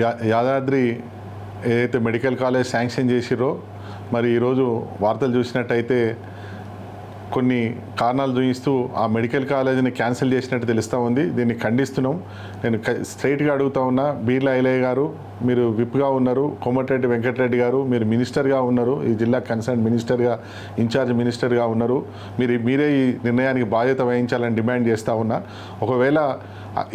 Yeah Yadadri ఏదైతే medical college sanction చేసిరో మరి ఈరోజు వార్తలు చూసినట్టయితే కొన్ని కారణాలు చూపిస్తూ ఆ మెడికల్ కాలేజీని క్యాన్సిల్ చేసినట్టు తెలుస్తూ ఉంది. దీన్ని ఖండిస్తున్నాం. నేను స్ట్రైట్గా అడుగుతా ఉన్నా బీర్లా ఐలయ్య గారు మీరు విప్గా ఉన్నారు. కోమటిరెడ్డి వెంకటరెడ్డి గారు మీరు మినిస్టర్గా ఉన్నారు. ఈ జిల్లా కన్సర్న్ మినిస్టర్గా ఇన్ఛార్జ్ మినిస్టర్గా ఉన్నారు. మీరు మీరే ఈ నిర్ణయానికి బాధ్యత వహించాలని డిమాండ్ చేస్తూ ఉన్నా. ఒకవేళ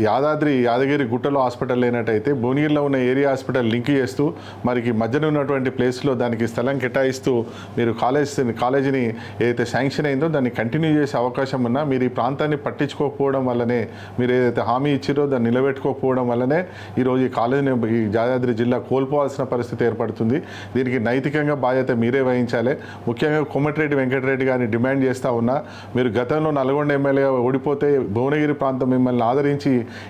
యాదాద్రి యాదగిరి గుట్టలో హాస్పిటల్ లేనట్టయితే భువనగిరిలో ఉన్న ఏరియా హాస్పిటల్ లింక్ చేస్తూ మరికి మధ్యన ఉన్నటువంటి ప్లేస్లో దానికి స్థలం కేటాయిస్తూ మీరు కాలేజ్ కాలేజీని ఏదైతే శాంక్షన్ అయిందో దాన్ని కంటిన్యూ చేసే అవకాశం ఉన్నా మీరు ఈ ప్రాంతాన్ని పట్టించుకోకపోవడం వల్లనే మీరు ఏదైతే హామీ ఇచ్చిరో దాన్ని నిలబెట్టుకోకపోవడం వల్లనే ఈరోజు ఈ కాలేజీని ఈ యాదాద్రి జిల్లా కోల్పోవాల్సిన పరిస్థితి ఏర్పడుతుంది. దీనికి నైతికంగా బాధ్యత మీరే వహించాలి. ముఖ్యంగా కోమటిరెడ్డి వెంకటరెడ్డి గారిని డిమాండ్ చేస్తూ ఉన్నా మీరు గతంలో నల్గొండ ఎమ్మెల్యేగా ఓడిపోతే భువనగిరి ప్రాంతం మిమ్మల్ని ఆదరించి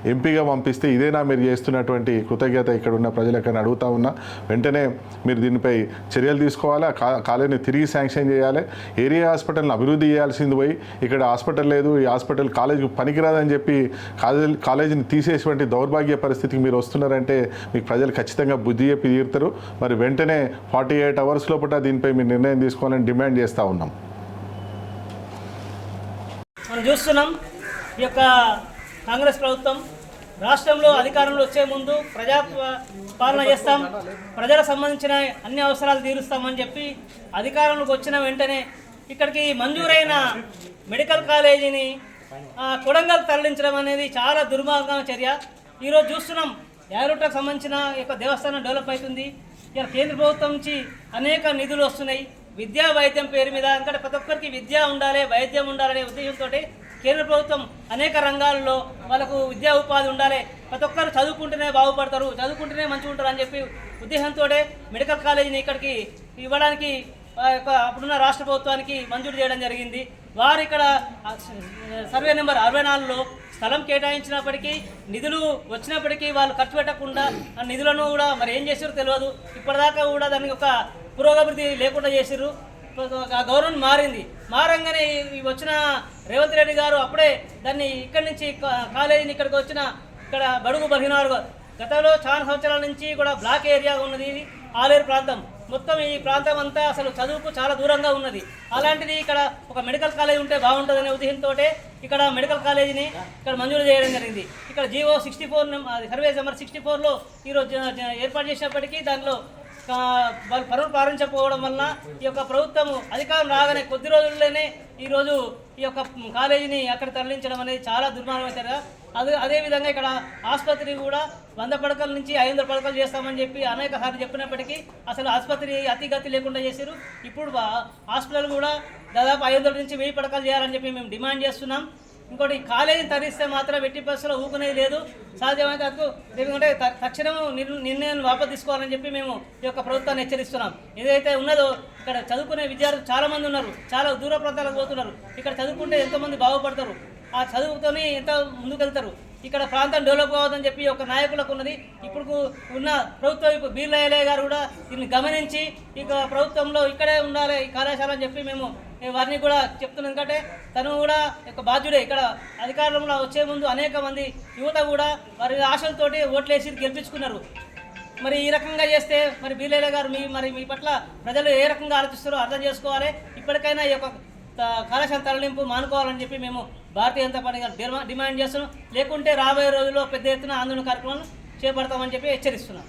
ఎంపీగా పంపిస్తే ఇదేనా మీరు చేస్తున్నటువంటి కృతజ్ఞత ఇక్కడ ఉన్న ప్రజలకని అడుగుతా ఉన్నా. వెంటనే మీరు దీనిపై చర్యలు తీసుకోవాలి? ఆ కా- కాలేజీని తిరిగి శాంక్షన్ చేయాలి. ఏరియా హాస్పిటల్ని అభివృద్ధి చేయాల్సింది పోయి ఇక్కడ హాస్పిటల్ లేదు ఈ హాస్పిటల్ కాలేజీకి పనికిరాదని చెప్పి కాలేజీ కాలేజీని తీసేటువంటి దౌర్భాగ్య పరిస్థితికి మీరు వస్తున్నారంటే మీకు ప్రజలు ఖచ్చితంగా బుద్ధి చెప్పి తీరుతారు. మరి వెంటనే ఫార్టీ ఎయిట్ అవర్స్ లోపల దీనిపై మీరు నిర్ణయం తీసుకోవాలని డిమాండ్ చేస్తూ ఉన్నాం. మనం చూస్తున్నాం. ఈ యొక్క కాంగ్రెస్ ప్రభుత్వం రాష్ట్రంలో అధికారంలో వచ్చే ముందు ప్రజా పాలన చేస్తాం. ప్రజలకు సంబంధించిన అన్ని అవసరాలు తీరుస్తామని చెప్పి అధికారంలోకి వచ్చిన వెంటనే ఇక్కడికి మంజూరైన మెడికల్ కాలేజీని కొడంగల్ తరలించడం అనేది చాలా దుర్మార్గమైన చర్య. ఈరోజు చూస్తున్నాం యాగరుటకు సంబంధించిన యొక్క దేవస్థానం డెవలప్ అవుతుంది. ఇక్కడ కేంద్ర ప్రభుత్వం నుంచి అనేక నిధులు వస్తున్నాయి. విద్యా వైద్యం పేరు మీద ఎందుకంటే ప్రతి ఒక్కరికి విద్య ఉండాలి వైద్యం ఉండాలనే ఉద్దేశంతో కేంద్ర ప్రభుత్వం అనేక రంగాల్లో వాళ్ళకు విద్యా ఉపాధి ఉండాలి. ప్రతి ఒక్కరు చదువుకుంటేనే బాగుపడతారు చదువుకుంటేనే మంచిగా ఉంటారు అని చెప్పి ఉద్దేశంతో మెడికల్ కాలేజీని ఇక్కడికి ఇవ్వడానికి అప్పుడున్న రాష్ట్ర ప్రభుత్వానికి మంజూరు చేయడం జరిగింది. వారు ఇక్కడ సర్వే నెంబర్ అరవై నాలుగులో స్థలం కేటాయించినప్పటికీ నిధులు వచ్చినప్పటికీ వాళ్ళు ఖర్చు పెట్టకుండా ఆ నిధులను కూడా మరి ఏం చేసారో తెలియదు. ఇప్పటిదాకా కూడా దానికి ఒక పురోగతి లేకుండా చేశారు. ఆ గవర్నమెంట్ మారింది. మారంగానే వచ్చిన రేవంత్ రెడ్డి గారు అప్పుడే దాన్ని ఇక్కడి నుంచి కాలేజీని ఇక్కడికి వచ్చిన ఇక్కడ బడుగు బలహీన గతంలో చాలా సంవత్సరాల నుంచి కూడా బ్లాక్ ఏరియా ఉన్నది ఇది ఆలేరు ప్రాంతం. మొత్తం ఈ ప్రాంతం అంతా అసలు చదువుకు చాలా దూరంగా ఉన్నది. అలాంటిది ఇక్కడ ఒక మెడికల్ కాలేజ్ ఉంటే బాగుంటుందనే ఉద్దేశంతో ఇక్కడ మెడికల్ కాలేజీని ఇక్కడ మంజూరు చేయడం జరిగింది. ఇక్కడ GO sixty four survey number sixty ఫోర్లో ఈరోజు ఏర్పాటు చేసినప్పటికీ దానిలో వాళ్ళు పనులు ప్రారంభించకపోవడం వలన ఈ యొక్క ప్రభుత్వం అధికారం రాగానే కొద్ది రోజుల్లోనే ఈరోజు ఈ యొక్క కాలేజీని అక్కడ తరలించడం అనేది చాలా దుర్మార్గమైన అదే అదేవిధంగా ఇక్కడ ఆసుపత్రి కూడా వంద పడకల నుంచి ఐదు వందల పడకలు చేస్తామని చెప్పి అనేక సార్లు చెప్పినప్పటికీ అసలు ఆసుపత్రి అతిగతి లేకుండా చేశారు ఇప్పుడు హాస్పిటల్ కూడా దాదాపు ఐదు వందల నుంచి వెయ్యి పడకలు చేయాలని చెప్పి మేము డిమాండ్ చేస్తున్నాం. ఇంకోటి కాలేజీని తరిస్తే మాత్రం ఎట్టి బస్సులో ఊకునేది లేదు. సాధ్యమైతే అరకు ఎందుకంటే త- తక్షణం నిర్- నిర్ణయాన్ని వాపసు తీసుకోవాలని చెప్పి మేము ఈ యొక్క ప్రభుత్వాన్ని హెచ్చరిస్తున్నాం. ఏదైతే ఉన్నదో ఇక్కడ చదువుకునే విద్యార్థులు చాలామంది ఉన్నారు. చాలా దూర ప్రాంతాలకు పోతున్నారు. ఇక్కడ చదువుకుంటే ఎంతోమంది బాగుపడతారు. ఆ చదువుతోనే ఎంత ముందుకెళ్తారు? ఇక్కడ ప్రాంతం డెవలప్ కావద్దని చెప్పి ఒక నాయకులకు ఉన్నది. ఇప్పుడు ఉన్న ప్రభుత్వం ఇప్పుడు బీర్లయ్య గారు కూడా దీన్ని గమనించి ఇక ప్రభుత్వంలో ఇక్కడే ఉండాలి ఈ కళాశాల అని చెప్పి మేము వారిని కూడా చెప్తున్నా ఎందుకంటే తను కూడా ఒక బాధ్యుడే. ఇక్కడ అధికారంలో వచ్చే ముందు అనేక మంది యువత కూడా వారి ఆశలతోటి ఓట్లేసి గెలిపించుకున్నారు. మరి ఈ రకంగా చేస్తే మరి బీలేల గారు మీ మరి మీ పట్ల ప్రజలు ఏ రకంగా ఆలోచిస్తారో అర్థం చేసుకోవాలి. ఇప్పటికైనా ఈ యొక్క త- కళాశాల తరలింపు మానుకోవాలని చెప్పి మేము భారతీయ జనతా పార్టీ గారు డిమాండ్ చేస్తున్నాం. లేకుంటే రాబోయే రోజుల్లో పెద్ద ఎత్తున ఆందోళన కార్యక్రమాలు చేపడతామని చెప్పి హెచ్చరిస్తున్నాం.